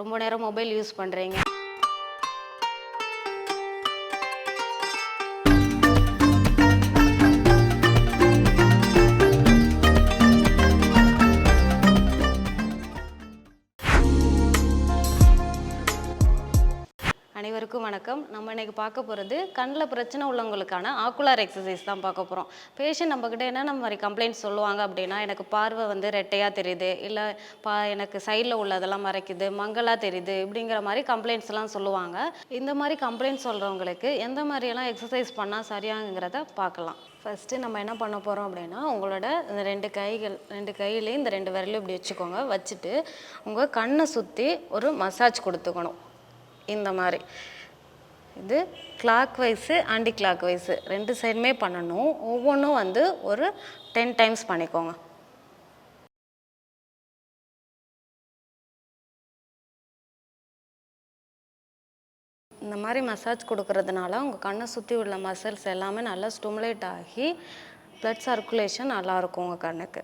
ரொம்ப நேரம் mobile use பண்ணுறீங்க அனைவருக்கும் வணக்கம். நம்ம இன்னைக்கு பார்க்க போகிறது கண்ணில் பிரச்சனை உள்ளவங்களுக்கான ஆக்குலார் எக்ஸசைஸ் தான் பார்க்க போகிறோம் பேஷண்ட் நம்மக்கிட்ட என்னென்ன மாதிரி கம்ப்ளைண்ட்ஸ் சொல்லுவாங்க அப்படின்னா எனக்கு பார்வை வந்து ரெட்டையாக தெரியுது இல்லை பா எனக்கு சைடில் உள்ளதெல்லாம் மறைக்குது மங்கலாக தெரியுது இப்படிங்கிற மாதிரி கம்ப்ளைண்ட்ஸ்லாம் சொல்லுவாங்க. இந்த மாதிரி கம்ப்ளைண்ட் சொல்கிறவங்களுக்கு எந்த மாதிரியெல்லாம் எக்ஸசைஸ் பண்ணால் சரியாங்கிறத பார்க்கலாம். ஃபஸ்ட்டு நம்ம என்ன பண்ண போகிறோம் அப்படின்னா உங்களோட இந்த ரெண்டு கைகள் ரெண்டு கையிலையும் இந்த ரெண்டு விரலையும் இப்படி வச்சுக்கோங்க. வச்சுட்டு உங்கள் கண்ணை சுற்றி ஒரு மசாஜ் கொடுத்துக்கணும். இந்த மாதிரி. இது clockwise anticlockwise ரெண்டு சைடுமே பண்ணணும். ஒவ்வொன்றும் வந்து ஒரு டென் டைம்ஸ் பண்ணிக்கோங்க. இந்த மாதிரி மசாஜ் கொடுக்கறதுனால உங்கள் கண்ணை சுற்றி உள்ள மசில்ஸ் எல்லாமே நல்லா ஸ்டிமுலேட் ஆகி ப்ளட் சர்க்குலேஷன் நல்லாயிருக்கும் உங்கள் கண்ணுக்கு.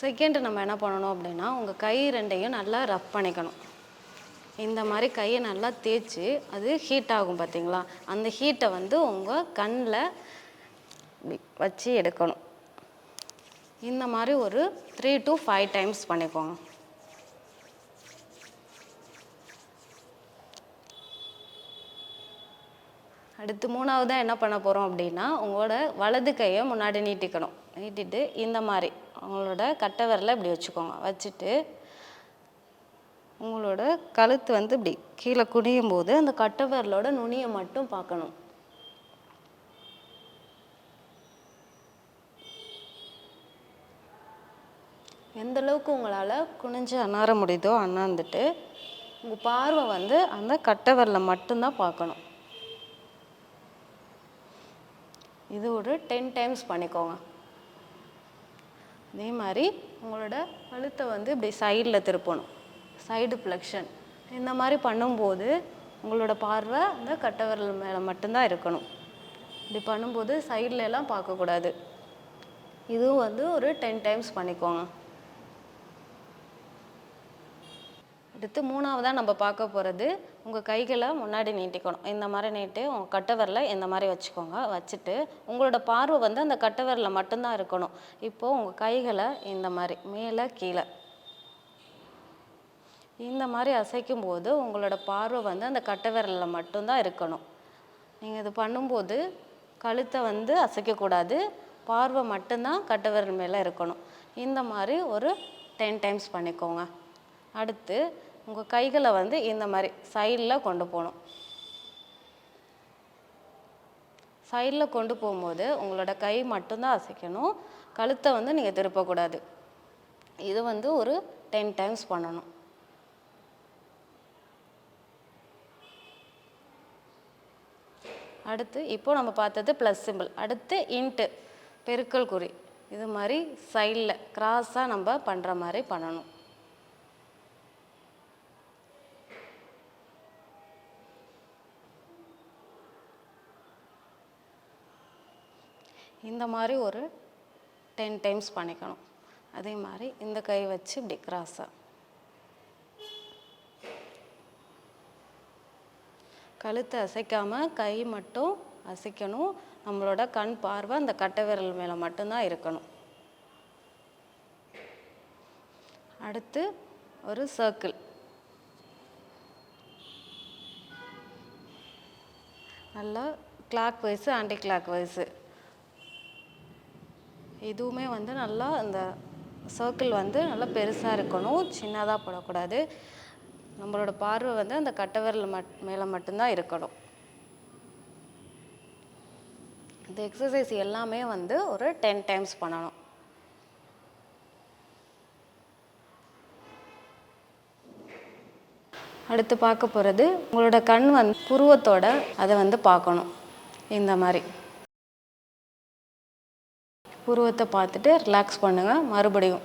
செகண்ட் நம்ம என்ன பண்ணணும் அப்படின்னா உங்கள் கை ரெண்டையும் நல்லா ரப் பண்ணிக்கணும். இந்த மாதிரி கையை நல்லா தேய்ச்சி அது ஹீட் ஆகும் பார்த்தீங்களா? அந்த ஹீட்டை வந்து உங்கள் கண்ணில் வச்சு எடுக்கணும். இந்த மாதிரி ஒரு த்ரீ டு ஃபைவ் டைம்ஸ் பண்ணிக்கோங்க. அடுத்து மூணாவதாக என்ன பண்ண போகிறோம் அப்படின்னா உங்களோட வலது கையை முன்னாடி நீட்டிக்கணும். நீட்டிட்டு இந்த மாதிரி உங்களோட கட்டை விரலை இப்படி வச்சுக்கோங்க. வச்சுட்டு உங்களோட கழுத்து வந்து இப்படி கீழே குனியும் போது அந்த கட்டவரலோட நுனியை மட்டும் பார்க்கணும். எந்த அளவுக்கு உங்களால் குனிஞ்சு அண்ணாற முடியுதோ அண்ணாந்துட்டு உங்கள் பார்வை வந்து அந்த கட்டவரில் மட்டும்தான் பார்க்கணும். இது ஒரு டென் டைம்ஸ் பண்ணிக்கோங்க. அதே மாதிரி உங்களோட கழுத்தை வந்து இப்படி சைடில் திருப்பணும். சைடு ப்ளக்ஷன் இந்த மாதிரி பண்ணும்போது உங்களோட பார்வை அந்த கட்டவரல் மேலே மட்டும்தான் இருக்கணும். இப்படி பண்ணும்போது சைடில் எல்லாம் பார்க்கக்கூடாது. இதுவும் வந்து ஒரு டென் டைம்ஸ் பண்ணிக்கோங்க. அடுத்து மூணாவதாக நம்ம பார்க்க போகிறது உங்கள் கைகளை முன்னாடி நீட்டிக்கணும். இந்த மாதிரி நீட்டு உங்கள் கட்டவரில் இந்த மாதிரி வச்சுக்கோங்க. வச்சுட்டு உங்களோட பார்வை வந்து அந்த கட்டவரில் மட்டும்தான் இருக்கணும். இப்போது உங்கள் கைகளை இந்த மாதிரி மேலே கீழே இந்த மாதிரி அசைக்கும் போது உங்களோட பார்வை வந்து அந்த கட்டை விரலில் மட்டும்தான் இருக்கணும். நீங்கள் இது பண்ணும்போது கழுத்தை வந்து அசைக்கக்கூடாது. பார்வை மட்டும்தான் கட்டை விரல் மேலே இருக்கணும். இந்த மாதிரி ஒரு டென் டைம்ஸ் பண்ணிக்கோங்க. அடுத்து உங்கள் கைகளை வந்து இந்த மாதிரி சைடில் கொண்டு போகணும். சைடில் கொண்டு போகும்போது உங்களோட கை மட்டும்தான் அசைக்கணும். கழுத்தை வந்து நீங்கள் திருப்பக்கூடாது. இது வந்து ஒரு டென் டைம்ஸ் பண்ணணும். அடுத்து இப்போது நம்ம பார்த்தது ப்ளஸ் சிம்பிள் அடுத்து இன்ட்டு பெருக்கல் குறி. இது மாதிரி சைடில் கிராஸாக நம்ம பண்ணுற மாதிரி பண்ணணும். இந்த மாதிரி ஒரு டென் டைம்ஸ் பண்ணிக்கணும். அதே மாதிரி இந்த கை வச்சு இப்படி கிராஸாக கழுத்தை அசைக்காமல் கை மட்டும் அசைக்கணும். நம்மளோட கண் பார்வை அந்த கட்டை விரல் மேலே மட்டும்தான் இருக்கணும். அடுத்து ஒரு சர்க்கிள். நல்லா clockwise anticlockwise இதுவுமே வந்து நல்லா இந்த சர்க்கிள் வந்து நல்லா பெருசாக இருக்கணும். சின்னதாக போடக்கூடாது. நம்மளோட பார்வை வந்து அந்த கட்டவரில் மட் மேலே மட்டும்தான் இருக்கணும். இந்த எக்ஸசைஸ் எல்லாமே வந்து ஒரு டென் டைம்ஸ் பண்ணணும். அடுத்து பார்க்க போகிறது உங்களோட கண் வந்து புருவத்தோட அதை வந்து பார்க்கணும். இந்த மாதிரி. புருவத்தை பார்த்துட்டு ரிலாக்ஸ் பண்ணுங்கள் மறுபடியும்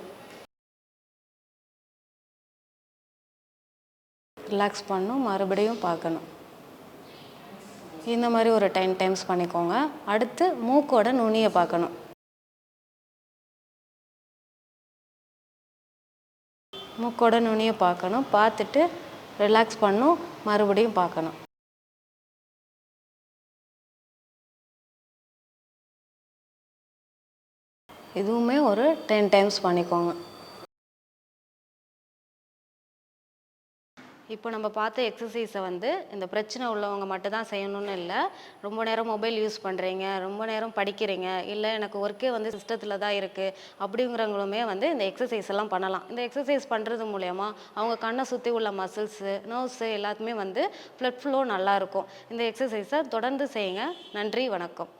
ரிலாக்ஸ் பண்ணும் மறுபடியும் பார்க்கணும். இந்த மாதிரி ஒரு டென் டைம்ஸ் பண்ணிக்கோங்க. அடுத்து மூக்கோட நுனியை பார்க்கணும். மூக்கோட நுனியை பார்க்கணும். பார்த்துட்டு ரிலாக்ஸ் பண்ணும் மறுபடியும் பார்க்கணும். இதுவுமே ஒரு டென் டைம்ஸ் பண்ணிக்கோங்க. இப்போ நம்ம பார்த்த எக்ஸசைஸை வந்து இந்த பிரச்சனை உள்ளவங்க மட்டும் தான் செய்யணும்னு இல்லை. ரொம்ப நேரம் மொபைல் யூஸ் பண்ணுறீங்க ரொம்ப நேரம் படிக்கிறீங்க இல்லை எனக்கு ஒர்க்கே வந்து சிஸ்டத்தில் தான் இருக்குது அப்படிங்கிறவங்களுமே வந்து இந்த எக்ஸசைஸ் எல்லாம் பண்ணலாம். இந்த எக்ஸசைஸ் பண்ணுறது மூலயமா அவங்க கண்ணை சுற்றி உள்ள மசில்ஸு நர்வ்ஸு எல்லாத்துமே வந்து ப்ளட் ஃப்ளோ நல்லாயிருக்கும் இந்த எக்ஸசைஸை தொடர்ந்து செய்யுங்க. நன்றி வணக்கம்.